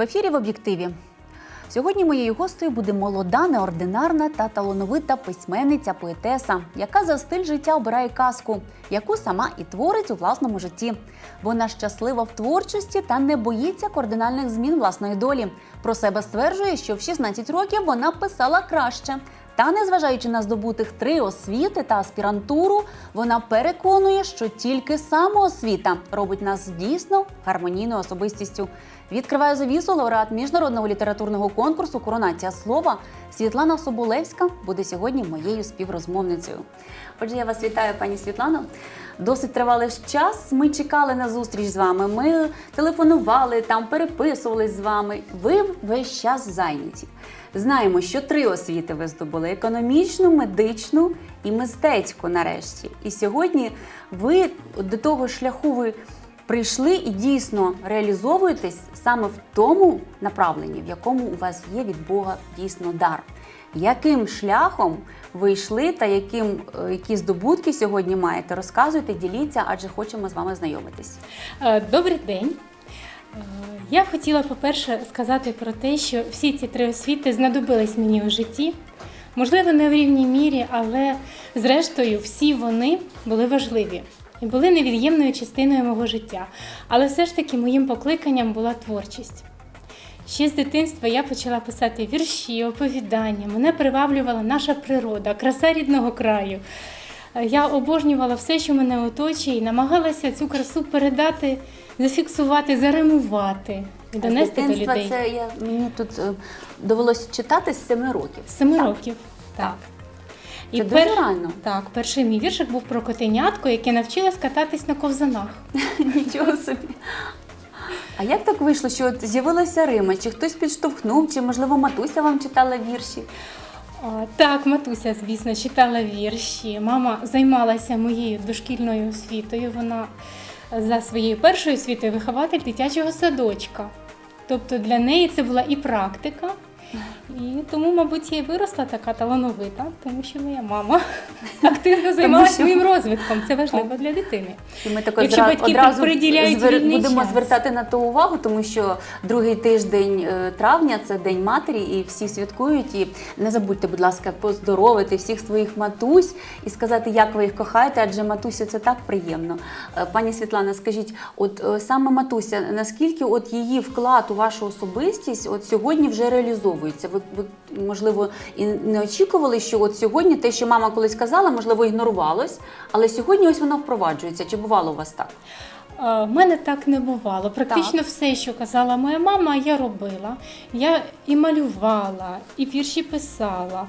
В ефірі в об'єктиві. Сьогодні моєю гостею буде молода, неординарна та талановита письменниця поетеса, яка за стиль життя обирає казку, яку сама і творить у власному житті. Вона щаслива в творчості та не боїться кардинальних змін власної долі. Про себе стверджує, що в 16 років вона писала краще. Та, незважаючи на здобутих три освіти та аспірантуру, вона переконує, що тільки самоосвіта робить нас дійсно гармонійною особистістю. Відкриває завісу лауреат міжнародного літературного конкурсу Коронація слова Світлана Соболевська буде сьогодні моєю співрозмовницею. Отже, я вас вітаю, пані Світлано. Досить тривалий час. Ми чекали на зустріч з вами. Ми телефонували там, переписувались з вами. Ви весь час зайняті. Знаємо, що три освіти ви здобули: економічну, медичну і мистецьку нарешті. І сьогодні ви до того шляху ви прийшли і дійсно реалізовуєтесь саме в тому направленні, в якому у вас є від Бога дійсно дар. Яким шляхом ви йшли та яким, е, які здобутки сьогодні маєте? Розказуйте, діліться, адже хочемо з вами знайомитись. Е, Добрий день. Е, Я хотіла, по-перше, сказати про те, що всі ці три освіти знадобились мені у житті. Можливо, не в рівній мірі, але зрештою всі вони були важливі і були невід'ємною частиною мого життя. Але все ж таки моїм покликанням була творчість. Ще з дитинства я почала писати вірші, оповідання. Мене приваблювала наша природа, краса рідного краю. Я обожнювала все, що мене оточує, і намагалася цю красу передати, зафіксувати, заримувати і донести до людей. це я мені тут е, довелося читати з 7 років. З семи Так. років. Так. Це дуже рано. Так, перший мій віршик був про котенятко, яке навчилось кататись на ковзанах. Нічого собі. А як так вийшло, що от з'явилася Рима? Чи хтось підштовхнув, чи можливо матуся вам читала вірші? Так, матуся, звісно, читала вірші. Мама займалася моєю дошкільною освітою. Вона за своєю першою освітою вихователь дитячого садочка. Тобто для неї це була і практика, і тому, мабуть, я і виросла така талановита, тому що моя мама активно займалася що- моїм розвитком. Це важливо для дитини. І ми так Якщо батьки одразу приділяють вільний будемо час. звертати на то увагу, тому що другий тиждень е, травня це день матері, і всі святкують. І не забудьте, будь ласка, поздоровити всіх своїх матусь і сказати, як ви їх кохаєте, адже матусі це так приємно. Е, Пані Світлана, скажіть, от е, саме матуся, наскільки от її вклад у вашу особистість от сьогодні вже реалізовується? Ви, ви можливо і не очікували, що от сьогодні те, що мама колись казала, можливо, ігнорувалось, але сьогодні ось воно впроваджується. Чи бувало у вас так? У мене так не бувало. Практично все, що казала моя мама, я робила. Я і малювала, і вірші писала,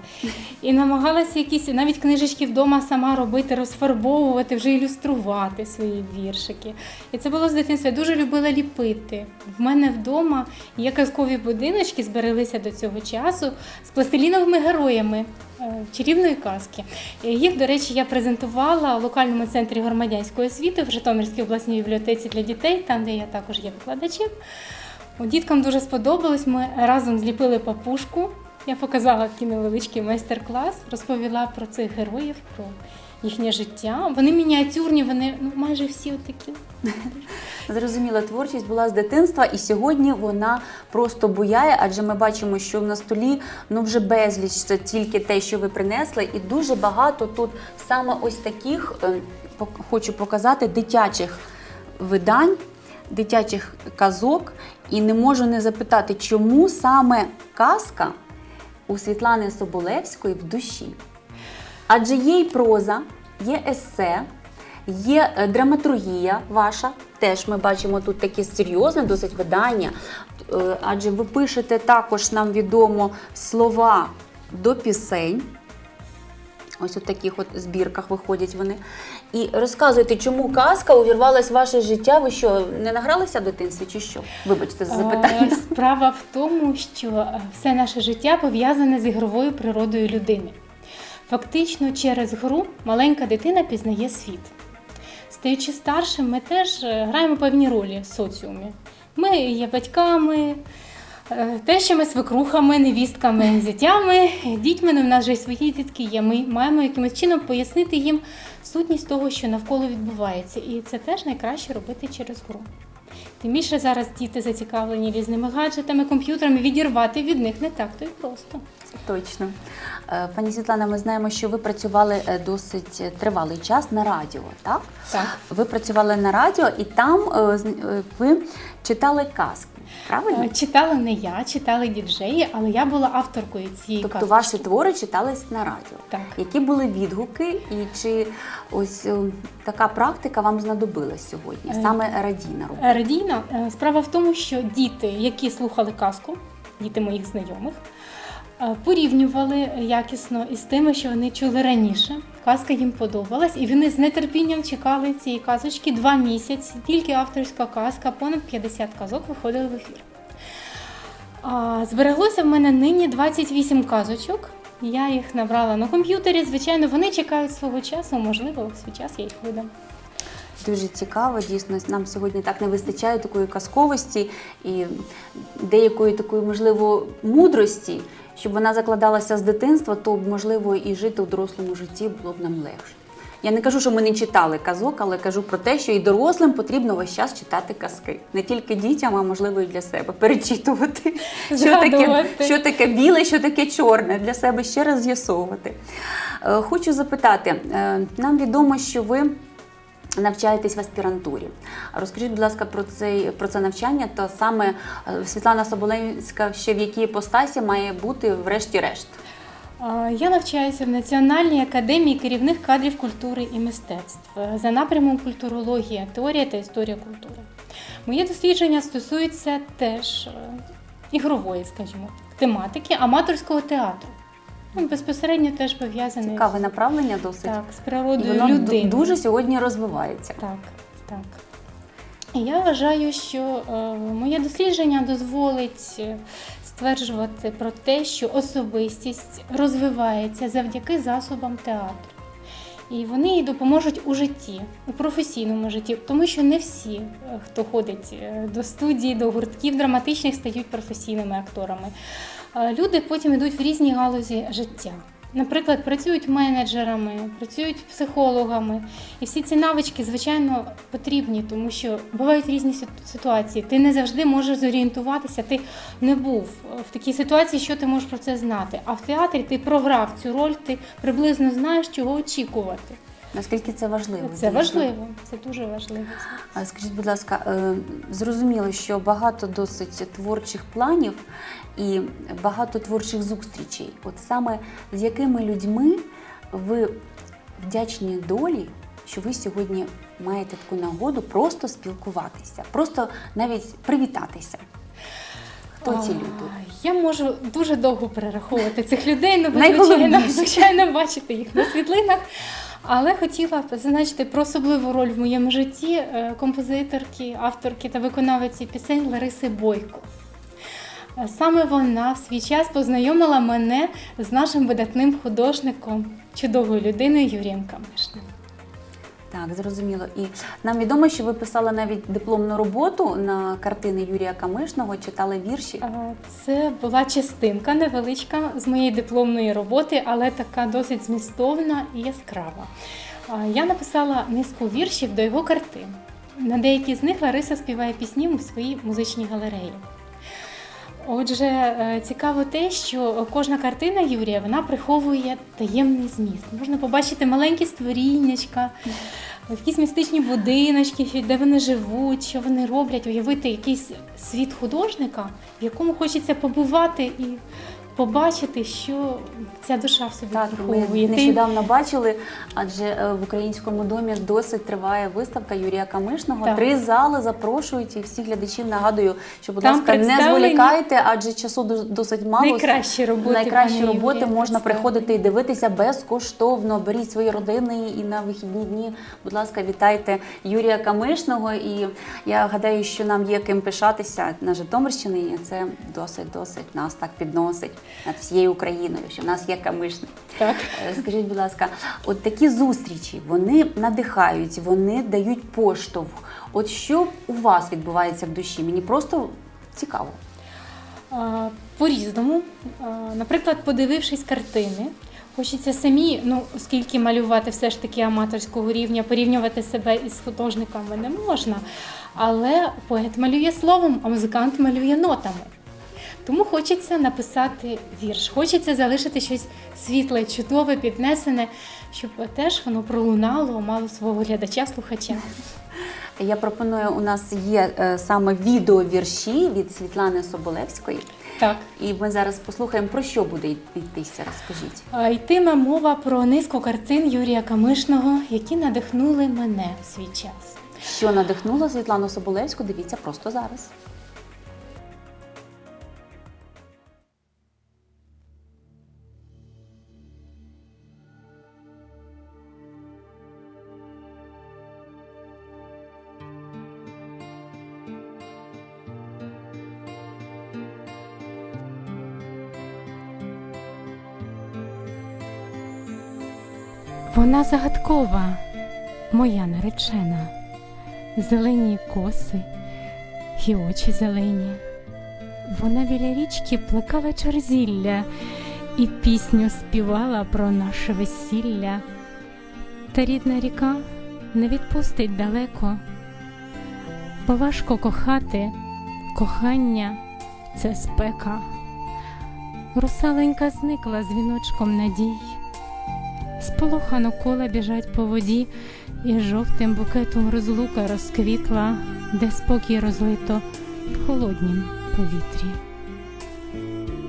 і намагалася якісь навіть книжечки вдома сама робити, розфарбовувати, вже ілюструвати свої віршики. І це було з дитинства. Я дуже любила ліпити. В мене вдома є казкові будиночки, збереглися до цього часу з пластиліновими героями чарівної казки. Е, Їх, до речі, я презентувала в локальному центрі громадянської освіти в Житомирській обласній бібліотеці для дітей, там, де я також є викладачем. Діткам дуже сподобалось. Ми разом зліпили папушку. Я показала такий невеличкий майстер-клас, розповіла про цих героїв, про їхнє життя. Вони мініатюрні, вони ну, майже всі отакі. Зрозуміла, творчість була з дитинства, і сьогодні вона просто буяє, адже ми бачимо, що на столі ну вже безліч це тільки те, що ви принесли, і дуже багато тут саме ось таких е, хочу показати дитячих видань, дитячих казок. І не можу не запитати, чому саме казка у Світлани Соболевської в душі. Адже є й проза, є есе, є е, драматургія ваша. Теж ми бачимо тут таке серйозне досить видання. Е, Адже ви пишете також нам відомо слова до пісень. Ось у таких от збірках виходять вони. І розказуйте, чому казка увірвалась в ваше життя. Ви що, не награлися в дитинстві чи що? Вибачте за запитання. Е, Справа в тому, що все наше життя пов'язане з ігровою природою людини. Фактично, через гру маленька дитина пізнає світ. Стаючи старшим, ми теж е, граємо певні ролі в соціумі. Ми є батьками, е, тещами, свекрухами, невістками, зятями, дітьми. Ну, в нас же й свої дітки є. Ми маємо якимось чином пояснити їм сутність того, що навколо відбувається. І це теж найкраще робити через гру. Тим більше зараз діти зацікавлені різними гаджетами, комп'ютерами, відірвати від них не так то й просто. Точно. Е, Пані Світлана, ми знаємо, що ви працювали е, досить тривалий час на радіо, так? Так. Ви працювали на радіо і там е, ви читали казки, правильно? Е, Читала не я, читали діджеї, але я була авторкою цієї Тобто казочки. ваші твори читались на радіо. Так. Які були відгуки, і чи ось о, така практика вам знадобилась сьогодні? Е, Саме радійна робота? Радійно, е, справа в тому, що діти, які слухали казку, діти моїх знайомих, е, порівнювали якісно із тими, що вони чули раніше. Казка їм подобалась, і вони з нетерпінням чекали цієї казочки два місяці. Тільки авторська казка, понад 50 казок виходили в ефір. Збереглося в мене нині 28 казочок. Я їх набрала на комп'ютері. Звичайно, вони чекають свого часу. Можливо, в свій час я їх видам. Дуже цікаво, дійсно, нам сьогодні так не вистачає такої казковості і деякої такої, можливо, мудрості, щоб вона закладалася з дитинства, то можливо і жити у дорослому житті було б нам легше. Я не кажу, що ми не читали казок, але кажу про те, що і дорослим потрібно весь час читати казки. Не тільки дітям, а можливо і для себе перечитувати, що таке, що таке біле, що таке чорне, для себе ще раз з'ясовувати. Е, Хочу запитати, е, нам відомо, що ви навчаєтесь в аспірантурі. Розкажіть, будь ласка, про це, про це навчання, то саме е, Світлана Соболенська ще в якій іпостасі має бути врешті-решт. Я навчаюся в Національній академії керівних кадрів культури і мистецтв е, за напрямом культурологія, теорія та історія культури. Моє дослідження стосується теж е, ігрової, скажімо, тематики аматорського театру. Ну, безпосередньо теж пов'язаний Цікаве направлення досить. так, з І природою воно людини. дуже сьогодні розвивається. Так, так. І я вважаю, що е, моє дослідження дозволить е, стверджувати про те, що особистість розвивається завдяки засобам театру. І вони їй допоможуть у житті, у професійному житті, тому що не всі, е, хто ходить до студії, до гуртків драматичних, стають професійними акторами. Е, Люди потім йдуть в різні галузі життя. Наприклад, працюють менеджерами, працюють психологами. І всі ці навички, звичайно, потрібні, тому що бувають різні ситу- ситуації. Ти не завжди можеш зорієнтуватися, ти не був в такій ситуації, що ти можеш про це знати. А в театрі ти програв цю роль, ти приблизно знаєш, чого очікувати. Наскільки це важливо? Це дійсно. важливо, це дуже важливо. А Скажіть, будь ласка, е, зрозуміло, що багато досить творчих планів і багато творчих зустрічей. От саме з якими людьми ви вдячні долі, що ви сьогодні маєте таку нагоду просто спілкуватися, просто навіть привітатися. Хто ці люди? Я можу дуже довго перераховувати цих людей, ну звичайно, звичайно бачите їх на світлинах. Але хотіла зазначити про особливу роль в моєму житті е, композиторки, авторки та виконавиці пісень Лариси Бойко. Е, Саме вона в свій час познайомила мене з нашим видатним художником, чудовою людиною Юрієм Камишним. Так, зрозуміло. І нам відомо, що ви писали навіть дипломну роботу на картини Юрія Камишного, читали вірші. Це була частинка невеличка з моєї дипломної роботи, але така досить змістовна і яскрава. Я написала низку віршів до його картин. На деякі з них Лариса співає пісні у своїй музичній галереї. Отже, е, цікаво те, що кожна картина Юрія вона приховує таємний зміст. Можна побачити маленькі створіннячка, якісь містичні будиночки, де вони живуть, що вони роблять, уявити якийсь світ художника, в якому хочеться побувати і побачити, що ця душа в собі Так, ми приховує. Ти- нещодавно бачили, адже е, в українському домі досить триває виставка Юрія Камишного. Так. Три зали запрошують і всіх глядачів нагадую, що, будь Там ласка, не представлені зволікайте, адже часу дос- досить мало. Найкращі роботи Найкращі пана роботи Юрія можна представлені. приходити і дивитися безкоштовно. Беріть свої родини і на вихідні дні. Будь ласка, вітайте Юрія Камишного. І я гадаю, що нам є ким пишатися на Житомирщині. І це досить досить нас так підносить над всією Україною, що в нас є Камишний. Так. Е, Скажіть, будь ласка, от такі зустрічі вони надихають, вони дають поштовх. От що у вас відбувається в душі? Мені просто цікаво. По-різному. Наприклад, подивившись картини, Хочеться самі, ну оскільки малювати все ж таки аматорського рівня, порівнювати себе із художниками не можна. Але поет малює словом, а музикант малює нотами. Тому хочеться написати вірш, хочеться залишити щось світле, чудове, піднесене, щоб теж воно пролунало, мало свого глядача-слухача. Я пропоную, у нас є е, саме відеовірші від Світлани Соболевської. Так. І ми зараз послухаємо, про що буде йтися, розкажіть. А, Йтиме мова про низку картин Юрія Камишного, які надихнули мене в свій час. Що надихнуло Світлану Соболевську, дивіться просто зараз. Вона загадкова, моя наречена, зелені коси і очі зелені. Вона біля річки плекала черзілля і пісню співала про наше весілля. Та рідна ріка не відпустить далеко, бо важко кохати, кохання це спека. Русаленька зникла з віночком надій. Сполохано кола біжать по воді, і жовтим букетом розлука розквітла, де спокій розлито в холоднім повітрі.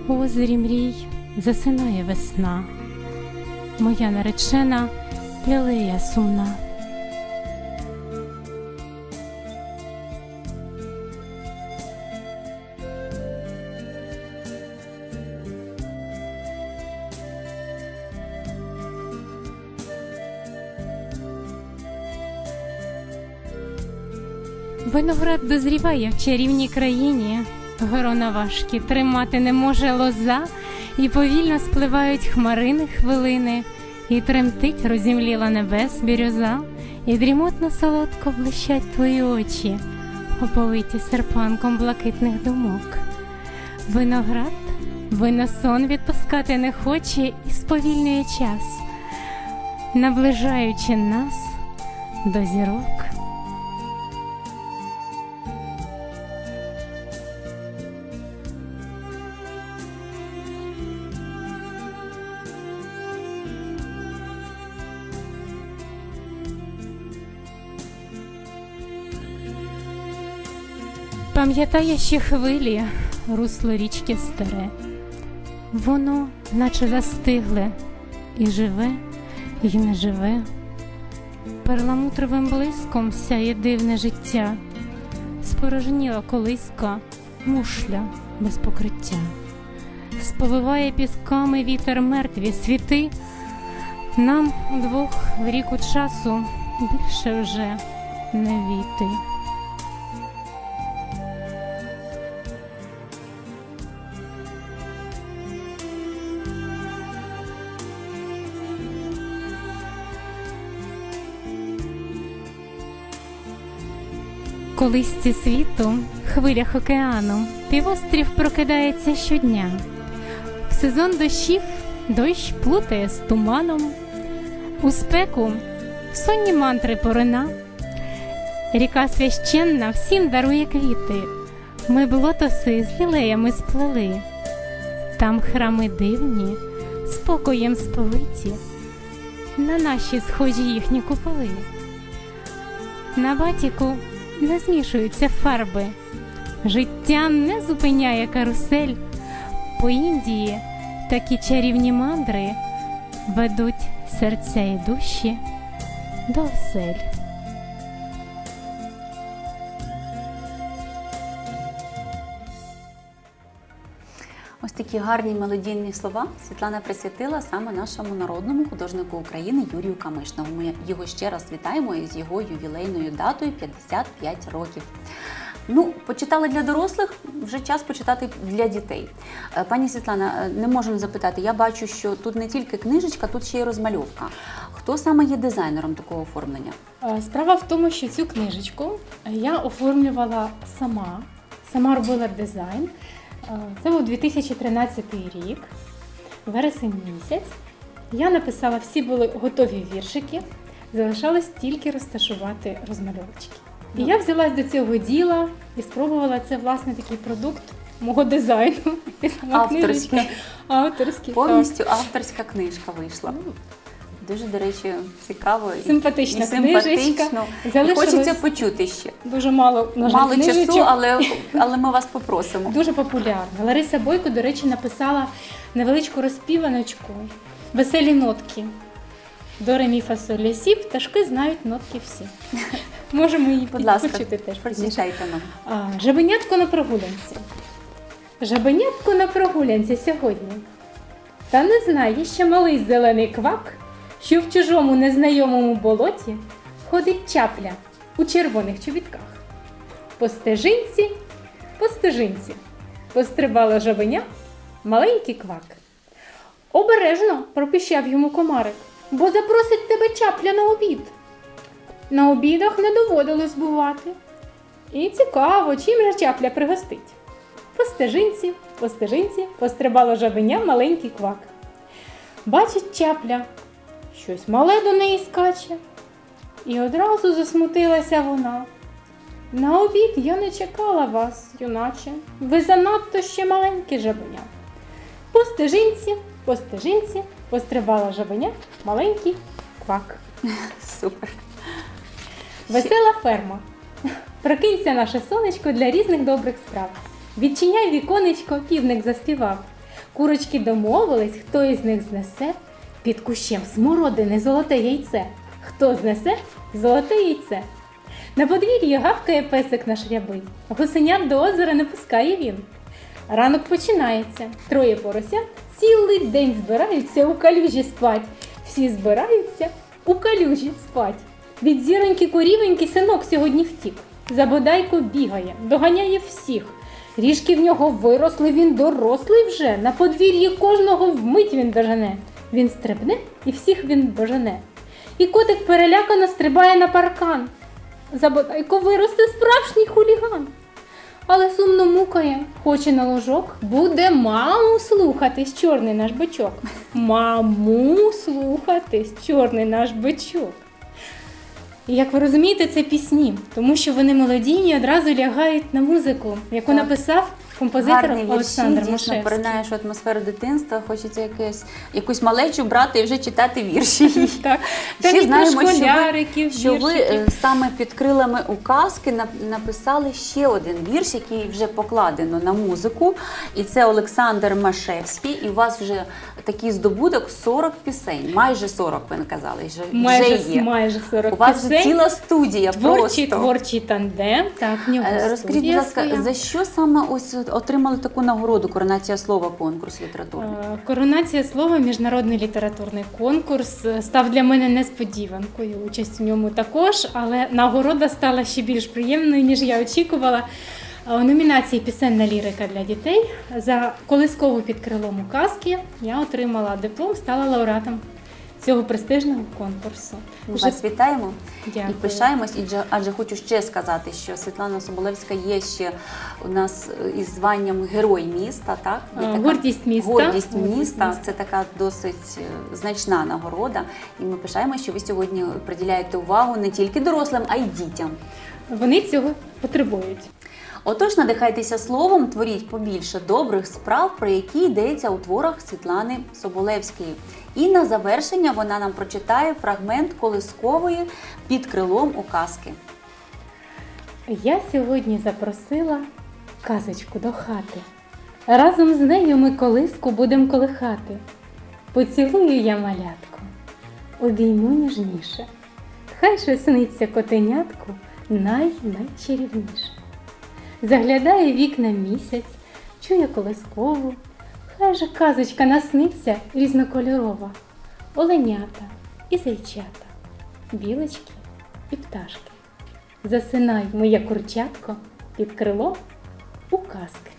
Озері мрій засинає весна, моя наречена лілея сумна. Виноград дозріває в чарівній країні, горона важкі тримати не може лоза, і повільно спливають хмарини хвилини, і тремтить розімліла небес бірюза, і дрімотно солодко блищать твої очі, оповиті серпанком блакитних думок. Виноград, виносон відпускати не хоче і сповільнює час, наближаючи нас до зірок. Пам'ятає ще хвилі русло річки старе, воно, наче застигле, і живе, і не живе. Перламутровим блиском сяє дивне життя, спорожніла колиска, мушля без покриття, сповиває пісками вітер мертві світи. Нам удвох в ріку часу більше вже не війти. Колисці світу, хвилях океану, півострів прокидається щодня. В сезон дощів дощ плутає з туманом, у спеку в сонні мантри порина. Ріка священна всім дарує квіти, ми б лотоси з лілеями сплели. Там храми дивні, спокоєм сповиті, на наші схожі їхні куполи. На батіку не змішуються фарби, життя не зупиняє карусель. По Індії такі чарівні мандри ведуть серця і душі до осель. Ось такі гарні мелодійні слова Світлана присвятила саме нашому народному художнику України Юрію Камишному. Ми його ще раз вітаємо із його ювілейною датою 55 років. Ну, почитали для дорослих, вже час почитати для дітей. Е, Пані Світлана, е, не можу не запитати. Я бачу, що тут не тільки книжечка, тут ще й розмальовка. Хто саме є дизайнером такого оформлення? Е, Справа в тому, що цю книжечку я оформлювала сама, сама робила дизайн. Е, Це був 2013 рік, вересень місяць. Я написала, всі були готові віршики, залишалось тільки розташувати розмальовочки. І Ну. я взялась до цього діла і спробувала це власне такий продукт мого дизайну. Авторський. Авторський. Повністю авторська книжка вийшла. Дуже, до речі, цікаво і- Симпатична і симпатично. книжечка. І Залишилось хочеться почути ще. дуже мало, на жаль, Мало часу, але, але ми вас попросимо. Дуже популярна. Лариса Бойко, до речі, написала невеличку розпіваночку Веселі нотки. До ремі фасолі сі, пташки знають нотки всі. Можемо її Будь ласка, почути теж пізніше. прочитайте нам. А, Жабенятко на прогулянці. Жабенятко на прогулянці сьогодні. Та не знає ще малий зелений квак, що в чужому незнайомому болоті ходить чапля у червоних чобітках. По стежинці, по стежинці пострибало жабеня маленький квак. Обережно пропіщав йому комарик, бо запросить тебе чапля на обід. На обідах не доводилось бувати. І цікаво, чим же чапля пригостить. По стежинці, по стежинці пострибало жабеня маленький квак. Бачить чапля, щось мале до неї скаче. І одразу засмутилася вона. На обід я не чекала вас, юначе. Ви занадто ще маленькі жабеня. По стежинці, по стежинці пострибала жабеня маленький квак. Супер. Весела ферма. Прокинься наше сонечко для різних добрих справ. Відчиняй віконечко, півник заспівав. Курочки домовились, хто із них знесе під кущем смородини золоте яйце. Хто знесе золоте яйце. На подвір'ї гавкає песик наш рябий, гусенят до озера не пускає він. Ранок починається. Троє поросят цілий день збираються у калюжі спать. Всі збираються у калюжі спать. Від зіроньки корівеньки синок сьогодні втік. Забодайко бігає, доганяє всіх. Ріжки в нього виросли, він дорослий вже. На подвір'ї кожного вмить він дожене. Він стрибне і всіх він дожене. І котик перелякано стрибає на паркан. Забодайко виросте справжній хуліган. Але сумно мукає, хоче на ложок, буде маму слухатись, чорний наш бичок. Маму слухатись, чорний наш бичок. І як ви розумієте, це пісні, тому що вони мелодійні одразу лягають на музику, яку Так. написав композитор Гарний вірші, Олександр дійсно Машевський. поринаєш в атмосферу дитинства, хочеться якесь, якусь малечу брати і вже читати вірші. Так, Ще про знаємо, що ви- школяриків, Що ви віршиків. е, саме під крилами указки нап- написали ще один вірш, який вже покладено на музику. І це Олександр Машевський. І у вас вже такий здобуток 40 пісень. Майже 40, ви казали, вже, майже, вже є. майже 40 У вас вже пісень. ціла студія Творчий, просто. творчий тандем. Так, в нього Е, Розкажіть, будь студія ласка, своя. за що саме ось отримали таку нагороду коронація слова конкурс літературний? Е, Коронація слова, міжнародний літературний конкурс е, став для мене несподіванкою. Участь у ньому також, але нагорода стала ще більш приємною, ніж я очікувала. Е, У номінації Пісенна лірика для дітей за колискову під крилом указки я отримала диплом, стала лауреатом цього престижного конкурсу. Ми Вже- вас вітаємо Дякую. і пишаємось. І адже хочу ще сказати, що Світлана Соболевська є ще у нас е, із званням Герой міста. Так Є Е, гордість міста. Гордість міста. Це така досить е, значна нагорода. І ми пишаємося, що ви сьогодні приділяєте увагу не тільки дорослим, а й дітям. Вони цього потребують. Отож, надихайтеся словом, творіть побільше добрих справ, про які йдеться у творах Світлани Соболевської. І на завершення вона нам прочитає фрагмент колискової під крилом у казки. Я сьогодні запросила казочку до хати. Разом з нею ми колиску будем колихати. Поцілую я малятку, обійму ніжніше. Хай же сниться котенятку най-найчарівніше. Заглядає вікна місяць, чує колискову. Хай же казочка насниться різнокольорова. Оленята і зайчата, білочки і пташки. Засинай, моє курчатко, під крило у казки.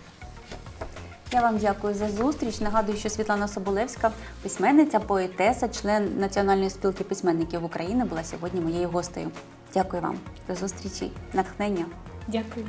Я вам дякую за зустріч. Нагадую, що Світлана Соболевська, письменниця, поетеса, член Національної спілки письменників України, була сьогодні моєю гостею. Дякую вам до зустрічі, натхнення. Дякую.